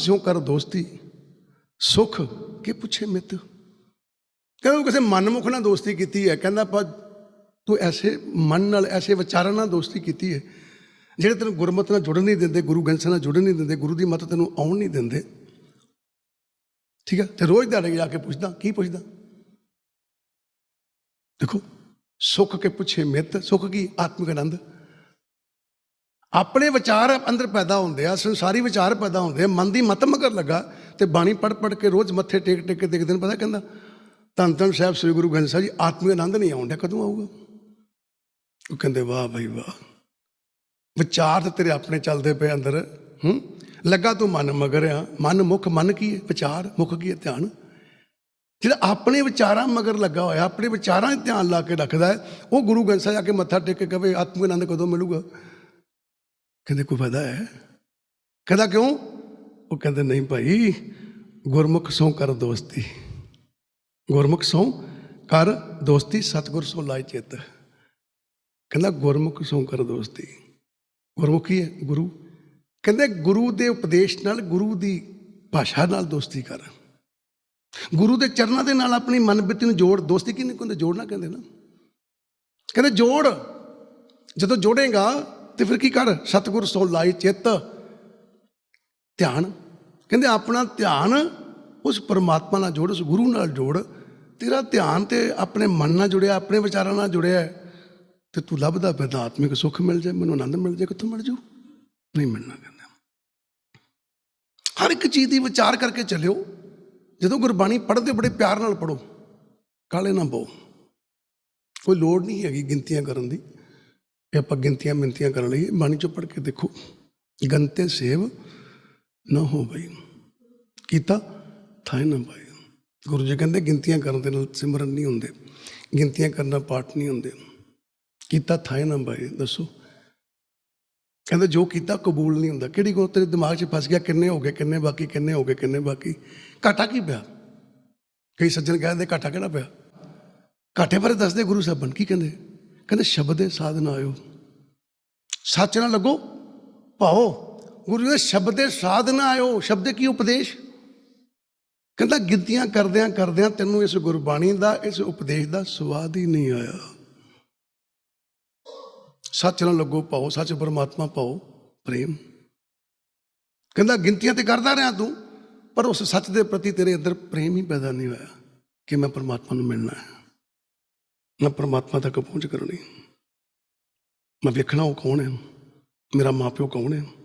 ਸਿਉ ਕਰ ਦੋਸਤੀ, ਸੁਖ ਕੇ ਪੁੱਛੇ ਮਿੱਤ? ਕਹਿੰਦਾ ਕਿਸੇ ਮਨਮੁਖ ਨਾਲ ਦੋਸਤੀ ਕੀਤੀ ਹੈ। ਕਹਿੰਦਾ ਪਰ ਤੂੰ ਐਸੇ ਮਨ ਨਾਲ, ਐਸੇ ਵਿਚਾਰਾਂ ਨਾਲ ਦੋਸਤੀ ਕੀਤੀ ਹੈ, ਜਿਹੜੇ ਤੈਨੂੰ ਗੁਰਮਤਿ ਨਾਲ ਜੁੜਨ ਨਹੀਂ ਦਿੰਦੇ, ਗੁਰੂ ਗ੍ਰੰਥ ਸਾਹਿਬ ਨਾਲ ਜੁੜਨ ਨਹੀਂ ਦਿੰਦੇ, ਗੁਰੂ ਦੀ ਮੱਤ ਤੈਨੂੰ ਆਉਣ ਨਹੀਂ ਦਿੰਦੇ। ਠੀਕ ਹੈ? ਤੇ ਰੋਜ਼ ਦਿਹਾੜੇ ਜਾ ਕੇ ਪੁੱਛਦਾ, ਕੀ ਪੁੱਛਦਾ? ਦੇਖੋ, ਸੁੱਖ ਕੇ ਪੁੱਛੇ ਮਿੱਤ, ਸੁੱਖ ਕੀ? ਆਤਮਿਕ ਆਨੰਦ। ਆਪਣੇ ਵਿਚਾਰ ਅੰਦਰ ਪੈਦਾ ਹੁੰਦੇ ਆ, ਸੰਸਾਰੀ ਵਿਚਾਰ ਪੈਦਾ ਹੁੰਦੇ ਆ, ਮਨ ਦੀ ਮਤ ਮਗਰ ਲੱਗਾ ਤੇ ਬਾਣੀ ਪੜ ਪੜ ਕੇ ਰੋਜ਼ ਮੱਥੇ ਟੇਕ ਟੇਕ ਕੇ ਦੇਖਦੇ ਨੇ, ਪਤਾ ਕਹਿੰਦਾ? ਧੰਨ ਧੰਨ ਸਾਹਿਬ ਸ੍ਰੀ ਗੁਰੂ ਗ੍ਰੰਥ ਸਾਹਿਬ ਜੀ, ਆਤਮਿਕ ਆਨੰਦ ਨਹੀਂ ਆਉਂਦਾ ਕਦੋਂ ਆਊਗਾ? ਉਹ ਕਹਿੰਦੇ, ਵਾਹ ਭਾਈ ਵਾਹ। ਵਿਚਾਰ ਤੇ ਤੇਰੇ ਆਪਣੇ ਚੱਲਦੇ ਪਏ ਅੰਦਰ, ਹੂੰ? ਲੱਗਾ ਤੂੰ ਮਨ ਮਗਰ ਆ, ਮਨ ਮੁਖ ਮਨ ਕੀ ਹੈ ਵਿਚਾਰ ਮੁਖ ਕੀ ਹੈ ਧਿਆਨ। ਜਿਹੜਾ ਆਪਣੇ ਵਿਚਾਰਾਂ ਮਗਰ ਲੱਗਾ ਹੋਇਆ, ਆਪਣੇ ਵਿਚਾਰਾਂ 'ਤੇ ਧਿਆਨ ਲਾ ਕੇ ਰੱਖਦਾ ਹੈ, ਉਹ ਗੁਰੂ ਗ੍ਰੰਥ ਸਾਹਿਬ ਜਾ ਕੇ ਮੱਥਾ ਟੇਕ ਕੇ ਕਹੇ, ਆਤਮਿਕ ਆਨੰਦ ਕਦੋਂ ਮਿਲੂਗਾ? ਕਹਿੰਦੇ ਕੋਈ ਫਾਇਦਾ ਹੈ? ਕਹਿੰਦਾ ਕਿਉਂ? ਉਹ ਕਹਿੰਦੇ, ਨਹੀਂ ਭਾਈ, ਗੁਰਮੁਖ ਸੋ ਕਰ ਦੋਸਤੀ। ਗੁਰਮੁਖ ਸੋ ਕਰ ਦੋਸਤੀ, ਸਤਿਗੁਰ ਸੋ ਲਾਇ ਚਿੱਤ। ਕਹਿੰਦਾ, ਗੁਰਮੁਖ ਸੋ ਕਰ ਦੋਸਤੀ। ਗੁਰਮੁਖੀ ਹੈ, ਗੁਰੂ। ਕਹਿੰਦੇ, ਗੁਰੂ ਦੇ ਉਪਦੇਸ਼ ਨਾਲ ਗੁਰੂ ਦੀ ਭਾਸ਼ਾ ਨਾਲ ਦੋਸਤੀ ਕਰ। ਗੁਰੂ ਦੇ ਚਰਨਾਂ ਦੇ ਨਾਲ ਆਪਣੀ ਮਨ ਬਿੱਤੀ ਨੂੰ ਜੋੜ, ਦੋਸਤੀ ਕਿਹਨੇ ਕਹਿੰਦੇ ਜੋੜਨਾ ਕਹਿੰਦੇ ਨਾ? ਕਹਿੰਦੇ, ਜੋੜ। ਜਦੋਂ ਜੋੜੇਗਾ ਤੇ ਫਿਰ ਕੀ ਕਰ? ਸਤਿਗੁਰ ਸੋ ਲਾਈ ਚਿੱਤ। ਧਿਆਨ। ਕਹਿੰਦੇ ਆਪਣਾ ਧਿਆਨ ਉਸ ਪਰਮਾਤਮਾ ਨਾਲ ਜੋੜ ਉਸ ਗੁਰੂ ਨਾਲ ਜੋੜ। ਤੇਰਾ ਧਿਆਨ ਤੇ ਆਪਣੇ ਮਨ ਨਾਲ ਜੁੜਿਆ ਆਪਣੇ ਵਿਚਾਰਾਂ ਨਾਲ ਜੁੜਿਆ ਹੈ, ਤੇ ਤੂੰ ਲੱਭਦਾ ਪੈਦਾ ਆਤਮਿਕ ਸੁੱਖ ਮਿਲ ਜਾਏ ਮੈਨੂੰ ਆਨੰਦ ਮਿਲ ਜਾਏ ਕਿੱਥੋਂ ਮਿਲ ਜੂ? ਨਹੀਂ ਮਿਲਣਾ ਕਹਿੰਦਾ। ਹਰ ਇੱਕ ਚੀਜ਼ ਦੀ ਵਿਚਾਰ ਕਰਕੇ ਚੱਲਿਓ। ਜਦੋਂ ਗੁਰਬਾਣੀ ਪੜ੍ਹਦੇ ਬੜੇ ਪਿਆਰ ਨਾਲ ਪੜੋ ਕਾਲੇ ਨਾ ਪਾਓ ਕੋਈ ਲੋੜ ਨਹੀਂ ਹੈਗੀ ਗਿਣਤੀਆਂ ਕਰਨ ਦੀ। ਇਹ ਆਪਾਂ ਗਿਣਤੀਆਂ ਮਿੰਤੀਆਂ ਕਰ ਲਈਏ। ਬਾਣੀ ਚੋਂ ਪੜ੍ਹ ਕੇ ਦੇਖੋ, ਗੰਤੇ ਸੇਵ ਨਾ ਹੋ ਬਈ। ਕੀਤਾ ਥਾਏ ਨਾ ਪਾਈ ਗੁਰੂ ਜੀ ਕਹਿੰਦੇ, ਗਿਣਤੀਆਂ ਕਰਨ ਦੇ ਨਾਲ ਸਿਮਰਨ ਨਹੀਂ ਹੁੰਦੇ। ਗਿਣਤੀਆਂ ਕਰਨਾ ਪਾਠ ਨਹੀਂ ਹੁੰਦੇ। ਕੀਤਾ ਥਾਏ ਨਾ ਪਾਈ ਦੱਸੋ। ਕਹਿੰਦੇ, ਜੋ ਕੀਤਾ ਕਬੂਲ ਨਹੀਂ ਹੁੰਦਾ। ਕਿਹੜੀ ਕੋ ਤੇਰੇ ਦਿਮਾਗ 'ਚ ਫਸ ਗਿਆ? ਕਿੰਨੇ ਹੋ ਗਏ? ਕਿੰਨੇ ਬਾਕੀ? ਕਿੰਨੇ ਹੋ ਗਏ? ਕਿੰਨੇ ਬਾਕੀ? ਘਾਟਾ ਕੀ ਪਿਆ? ਕਈ ਸੱਜਣ ਕਹਿੰਦੇ, ਘਾਟਾ ਕਿਹੜਾ ਪਿਆ? ਘਾਟੇ ਬਾਰੇ ਦੱਸਦੇ ਗੁਰੂ ਸਾਹਿਬਾਨ, ਕੀ ਕਹਿੰਦੇ? ਕਹਿੰਦੇ ਸ਼ਬਦ ਦੇ ਸਾਧਨ ਆਇਓ। ਸੱਚ ਨਾਲ ਲੱਗੋ, ਭਾਓ। ਗੁਰੂ ਜੀ ਦੇ ਸ਼ਬਦ ਦੇ ਸਾਧਨ ਆਇਓ। ਸ਼ਬਦ ਕੀ ਉਪਦੇਸ਼? ਕਹਿੰਦਾ ਗਿਣਤੀਆਂ ਕਰਦਿਆਂ ਕਰਦਿਆਂ ਤੈਨੂੰ ਇਸ ਗੁਰਬਾਣੀ ਦਾ, ਇਸ ਉਪਦੇਸ਼ ਦਾ ਸਵਾਦ ਹੀ ਨਹੀਂ ਆਇਆ। ਸੱਚ ਨਾਲ ਲੱਗੋ ਪਾਓ ਸੱਚ ਪਰਮਾਤਮਾ ਪਾਓ ਪ੍ਰੇਮ। ਕਹਿੰਦਾ ਗਿਣਤੀਆਂ ਤੇ ਕਰਦਾ ਰਿਹਾ ਤੂੰ, ਪਰ ਉਸ ਸੱਚ ਦੇ ਪ੍ਰਤੀ ਤੇਰੇ ਅੰਦਰ ਪ੍ਰੇਮ ਹੀ ਪੈਦਾ ਨਹੀਂ ਹੋਇਆ ਕਿ ਮੈਂ ਪਰਮਾਤਮਾ ਨੂੰ ਮਿਲਣਾ ਹੈ। ਮੈਂ ਪਰਮਾਤਮਾ ਤੱਕ ਪਹੁੰਚ ਕਰਨੀ। ਮੈਂ ਵੇਖਣਾ ਉਹ ਕੌਣ ਹੈ? ਮੇਰਾ ਮਾਪਿਓ ਕੌਣ ਹੈ?